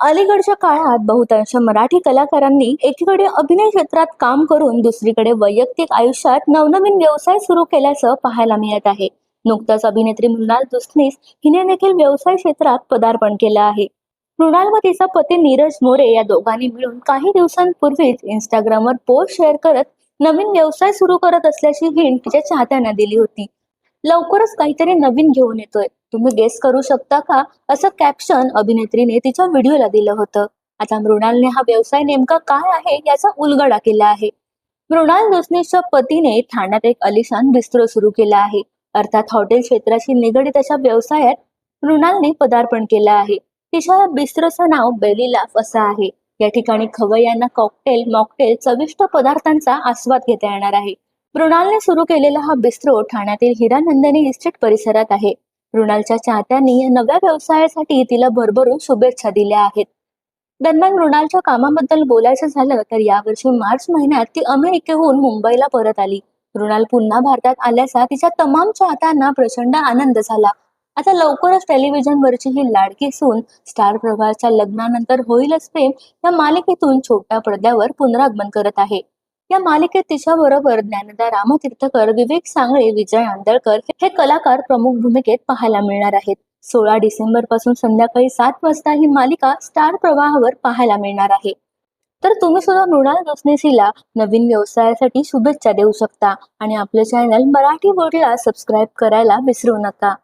अलीकडच्या काळात बहुतांश मराठी कलाकारांनी एकीकडे अभिनय क्षेत्रात काम करून दुसरीकडे वैयक्तिक आयुष्यात नवनवीन व्यवसाय सुरू केल्याचं पाहायला मिळत आहे. नुकताच अभिनेत्री मृणाल दुसनीस हिने देखील व्यवसाय क्षेत्रात पदार्पण केलं आहे. मृणाल व तिचा पती नीरज मोरे या दोघांनी मिळून काही दिवसांपूर्वीच इंस्टाग्रामवर पोस्ट शेअर करत नवीन व्यवसाय सुरू करत असल्याची हिंट तिच्या चाहत्यांना दिली होती. लवकरच काहीतरी नवीन घेऊन येतोय. तुम्ही गेस करू शकता का? असं कॅप्शन अभिनेत्रीने तिच्या व्हिडिओला दिलं होतं. आता मृणालने हा व्यवसाय नेमका काय आहे याचा उलगडा केला आहे. मृणाल दोसनीसच्या पतीने ठाण्यात एक अलिशान बिस्त्रो सुरू केला आहे. अर्थात हॉटेल क्षेत्राशी निगडीत अशा व्यवसायात मृणालने पदार्पण केलं आहे. तिच्या या बिस्त्रोचं नाव बेली लाफ असं आहे. या ठिकाणी खवय्यांना कॉकटेल मॉकटेल चविष्ट पदार्थांचा आस्वाद घेता येणार आहे. मृणालने सुरू केलेला हा बिस्त्रो ठाण्यातील हिरानंदिनी इस्टेट परिसरात आहे. मृणालच्या चाहत्यांनी या नव्या व्यवसायासाठी तिला भरभरून शुभेच्छा दिल्या आहेत. दरम्यान मृणालच्या कामाबद्दल बोलायचं झालं तर यावर्षी मार्च महिन्यात ती अमेरिकेहून मुंबईला परत आली. मृणाल पुन्हा भारतात आल्याचा तिच्या तमाम चाहत्यांना प्रचंड आनंद झाला. आता लवकरच टेलिव्हिजनवरची ही लाडकी सून स्टार प्रभासच्या लग्नानंतर होईलच प्रेम या मालिकेतून छोट्या पडद्यावर पुनरागमन करत आहे. या मालिकेत तिच्याबरोबर ज्ञानदा रामतीर्थकर विवेक सांगळे विजय आंदळकर हे कलाकार प्रमुख भूमिकेत पाहायला मिळणार आहेत. सोळा डिसेंबरपासून संध्याकाळी सात वाजता ही मालिका स्टार प्रवाहावर पाहायला मिळणार आहे. तर तुम्ही सुद्धा मृणाल जोसनेसीला नवीन व्यवसायासाठी शुभेच्छा देऊ शकता आणि आपलं चॅनल मराठी वर्डला सबस्क्राईब करायला विसरू नका.